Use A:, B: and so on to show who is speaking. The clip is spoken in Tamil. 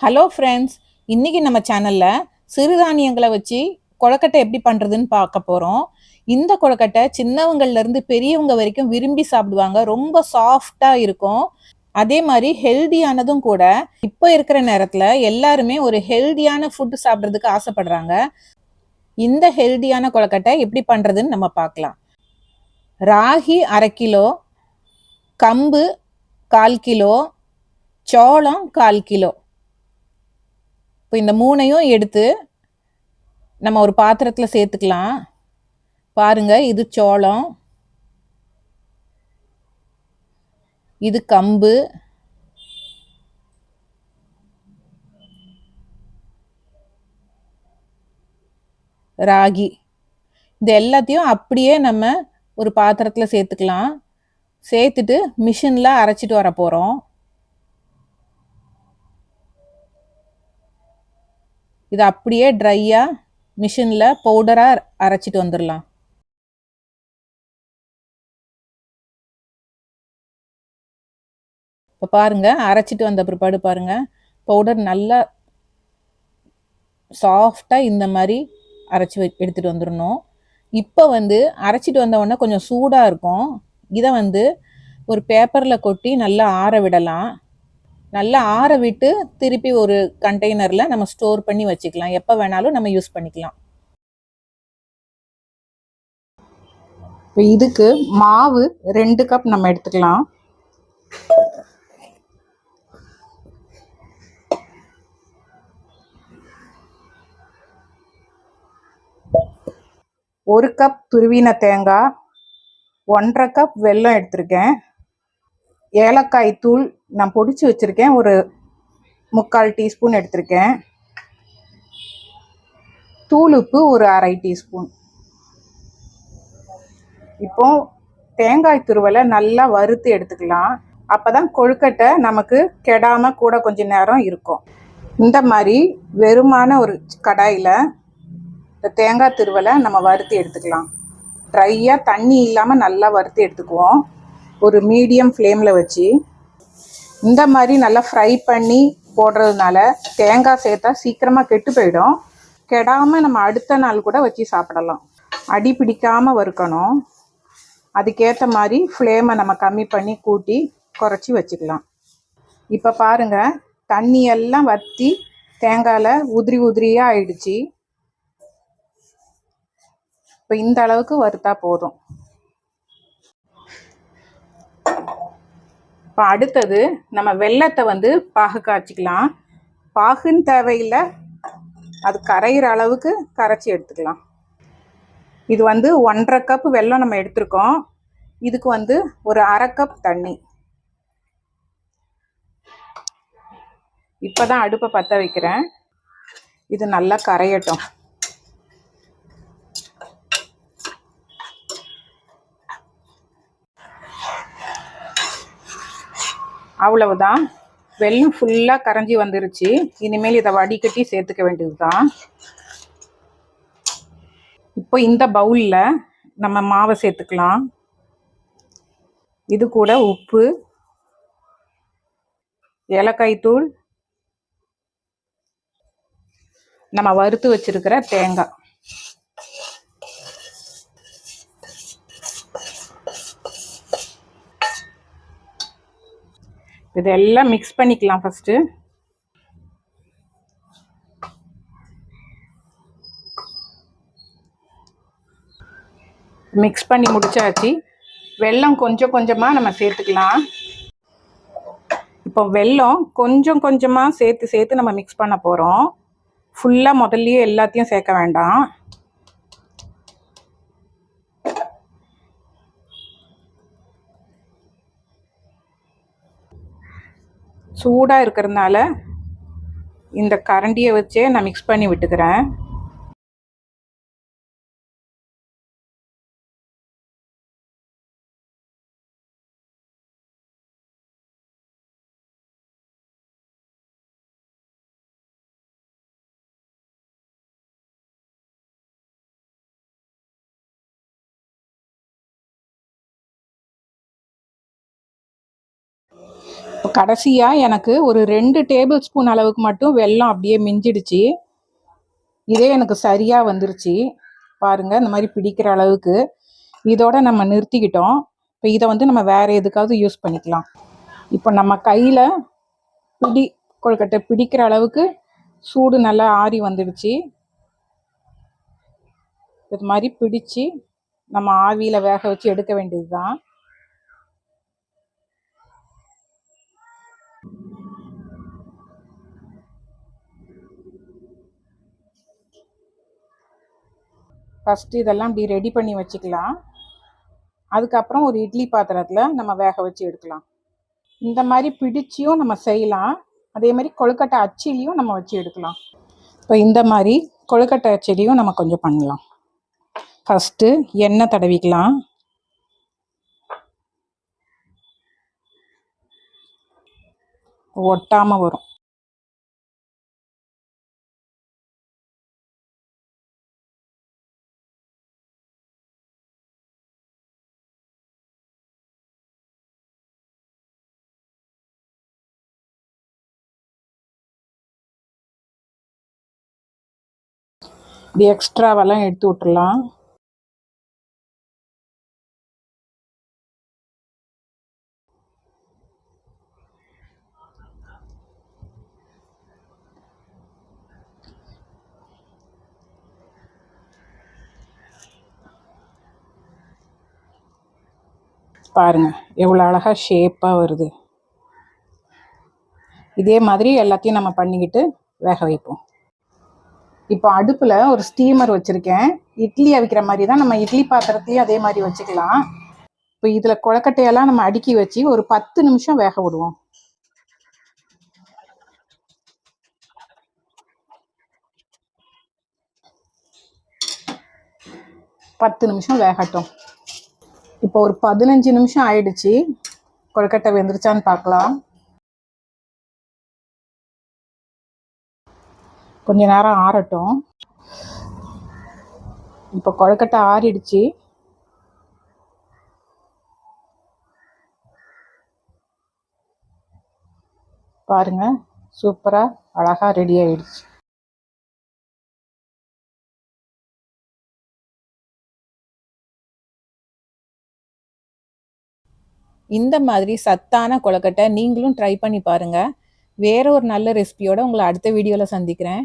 A: ஹலோ ஃப்ரெண்ட்ஸ் இன்றைக்கி நம்ம சேனலில் சிறுதானியங்களை வச்சு கொழக்கட்டை எப்படி பண்ணுறதுன்னு பார்க்க போகிறோம் இந்த கொழக்கட்டை சின்னவங்கள்லேருந்து பெரியவங்க வரைக்கும் விரும்பி சாப்பிடுவாங்க. ரொம்ப சாஃப்டாக இருக்கும். அதே மாதிரி ஹெல்தியானதும் கூட இப்போ இருக்கிற நேரத்தில் எல்லாருமே ஒரு ஹெல்தியான ஃபுட்டு சாப்பிட்றதுக்கு ஆசைப்படுறாங்க. இந்த ஹெல்தியான கொழக்கட்டை எப்படி பண்ணுறதுன்னு நம்ம பார்க்கலாம். ராகி அரை கிலோ கம்பு கால் கிலோ சோளம் கால் கிலோ. இப்போ இந்த மூணையும் எடுத்து நம்ம ஒரு பாத்திரத்தில் சேர்த்துக்கலாம். பாருங்க இது சோளம். இது கம்பு. ராகி. இது எல்லாத்தையும் அப்படியே நம்ம ஒரு பாத்திரத்தில் சேர்த்துக்கலாம். சேர்த்துட்டு மிஷினில் அரைச்சிட்டு வர போகிறோம் இது அப்படியே ட்ரையாக மிஷினில் பவுடராக அரைச்சிட்டு வந்துடலாம் இப்போ பாருங்கள் அரைச்சிட்டு வந்த பிற்பாடு பாருங்கள் பவுடர் நல்லா சாஃப்டாக இந்த மாதிரி அரைச்சி வை எடுத்துகிட்டு வந்துடணும் இப்போ வந்து அரைச்சிட்டு வந்தவொடனே கொஞ்சம் சூடாக இருக்கும். இதை வந்து ஒரு பேப்பரில் கொட்டி நல்லா ஆற விடலாம். நல்லா ஆற விட்டு திருப்பி ஒரு கண்டெய்னரில் நம்ம ஸ்டோர் பண்ணி வச்சுக்கலாம். எப்போ வேணாலும் நம்ம யூஸ் பண்ணிக்கலாம். இப்போ இதுக்கு மாவு ரெண்டு கப் நம்ம எடுத்துக்கலாம். ஒரு கப் துருவின தேங்காய் ஒன்றரை கப் வெல்லம் எடுத்திருக்கேன். ஏலக்காய் தூள் நான் பொடிச்சு வச்சுருக்கேன். ஒரு முக்கால் டீஸ்பூன் எடுத்திருக்கேன். தூள் உப்பு ஒரு அரை டீஸ்பூன். இப்போ தேங்காய் துருவலை நல்லா வறுத்து எடுத்துக்கலாம். அப்போ தான் கொழுக்கட்டை நமக்கு கெடாமல் கூட கொஞ்ச நேரம் இருக்கும். இந்த மாதிரி வெறுமான ஒரு கடாயில் இந்த தேங்காய் துருவலை நம்ம வறுத்து எடுத்துக்கலாம். ட்ரையாக தண்ணி இல்லாமல் நல்லா வறுத்து எடுத்துக்குவோம். ஒரு மீடியம் ஃப்ளேமில் வச்சு இந்த மாதிரி நல்லா ஃப்ரை பண்ணி போடுறதுனால தேங்காய் சேர்த்தா சீக்கிரமாக கெட்டு போயிடும். கெடாமல் நம்ம அடுத்த நாள் கூட வச்சு சாப்பிடலாம். அடி பிடிக்காமல் வறுக்கணும். அதுக்கேற்ற மாதிரி ஃப்ளேமை நம்ம கம்மி பண்ணி கூட்டி குறைச்சி வச்சுக்கலாம். இப்போ பாருங்கள் தண்ணியெல்லாம் வற்றி தேங்காயில் உதிரி உதிரியாக ஆயிடுச்சு. இப்போ இந்த அளவுக்கு வறுத்தா போதும். இப்போ அடுத்தது நம்ம வெள்ளத்தை வந்து பாகு காய்ச்சிக்கலாம். பாகுன்னு தேவையில்லை. அது கரையிற அளவுக்கு கரைச்சி எடுத்துக்கலாம். இது வந்து ஒன்றரை கப் வெல்லம் நம்ம எடுத்திருக்கோம். இதுக்கு வந்து ஒரு அரை கப் தண்ணி. இப்போ தான் அடுப்பை பற்ற வைக்கிறேன். இது நல்லா கரையட்டும். அவ்வளவுதான். வெள்ளம் ஃபுல்லாக கரைஞ்சி வந்துருச்சு. இனிமேல் இதை வடிகட்டி சேர்த்துக்க வேண்டியது தான் இப்போ இந்த பவுலில் நம்ம மாவை சேர்த்துக்கலாம். இது கூட உப்பு ஏலக்காய் தூள் நம்ம வறுத்து வச்சிருக்கிற தேங்காய். இதெல்லாம் மிக்ஸ் பண்ணிக்கலாம் ஃபஸ்ட்டு மிக்ஸ் பண்ணி முடிச்சாச்சு. வெல்லம் கொஞ்சம் கொஞ்சமாக நம்ம சேர்த்துக்கலாம். இப்போ வெல்லம் கொஞ்சம் கொஞ்சமாக சேர்த்து சேர்த்து நம்ம மிக்ஸ் பண்ண போகிறோம் ஃபுல்லாக முதல்லயே எல்லாத்தையும் சேர்க்க வேண்டாம். சூடாக இருக்கிறதுனால இந்த கரண்டியை வச்சே நான் மிக்ஸ் பண்ணி விட்டுக்கிறேன். கடைசியாக எனக்கு ஒரு ரெண்டு டேபிள் ஸ்பூன் அளவுக்கு மட்டும் வெல்லம் அப்படியே மிஞ்சிடுச்சு. இதே எனக்கு சரியாக வந்துருச்சு. பாருங்கள் இந்த மாதிரி பிடிக்கிற அளவுக்கு. இதோட நம்ம நிறுத்திக்கிட்டோம். இப்போ இதை வந்து நம்ம வேறு எதுக்காவது யூஸ் பண்ணிக்கலாம். இப்போ நம்ம கையில் பிடி கொழுக்கட்டை பிடிக்கிற அளவுக்கு சூடு நல்லா ஆறி வந்துடுச்சு. இது மாதிரி பிடிச்சு நம்ம ஆவியில் வேக வச்சு எடுக்க வேண்டியது தான் ஃபஸ்ட்டு இதெல்லாம் இப்படி ரெடி பண்ணி வச்சுக்கலாம். அதுக்கப்புறம் ஒரு இட்லி பாத்திரத்தில் நம்ம வேக வச்சு எடுக்கலாம். இந்த மாதிரி பிடிச்சியும் நம்ம செய்யலாம். அதே மாதிரி கொழுக்கட்டை அச்சிலையும் நம்ம வச்சு எடுக்கலாம். இப்போ இந்த மாதிரி கொழுக்கட்டை அச்சிலையும் நம்ம கொஞ்சம் பண்ணலாம். ஃபஸ்ட்டு எண்ணெய் தடவிக்கலாம். ஒட்டாமல் வரும். இப்படி எக்ஸ்ட்ராவெல்லாம் எடுத்து விட்டுறலாம். பாருங்க எவ்வளோ அழகாக ஷேப்பாக வருது. இதே மாதிரி எல்லாத்தையும் நம்ம பண்ணிக்கிட்டு வேக வைப்போம். இப்போ அடுப்பில் ஒரு ஸ்டீமர் வச்சுருக்கேன். இட்லி அவிக்கிற மாதிரி தான் நம்ம இட்லி பாத்திரத்தையும் அதே மாதிரி வச்சுக்கலாம். இப்போ இதில் கொழக்கட்டையெல்லாம் நம்ம அடுக்கி வச்சு ஒரு பத்து நிமிஷம் வேக விடுவோம். பத்து நிமிஷம் வேகட்டும். இப்போ ஒரு பதினஞ்சு நிமிஷம் ஆயிடுச்சு. கொழுக்கட்டை வெந்துருச்சான்னு பார்க்கலாம். கொஞ்ச நேரம் ஆறட்டும். இப்போ கொழுக்கட்டை ஆறிடுச்சு. பாருங்க சூப்பராக அழகாக ரெடி ஆயிடுச்சு. இந்த மாதிரி சத்தான கொழுக்கட்டை நீங்களும் ட்ரை பண்ணி பாருங்கள் வேற ஒரு நல்ல ரெசிபியோட உங்களை அடுத்த வீடியோவில் சந்திக்கிறேன்.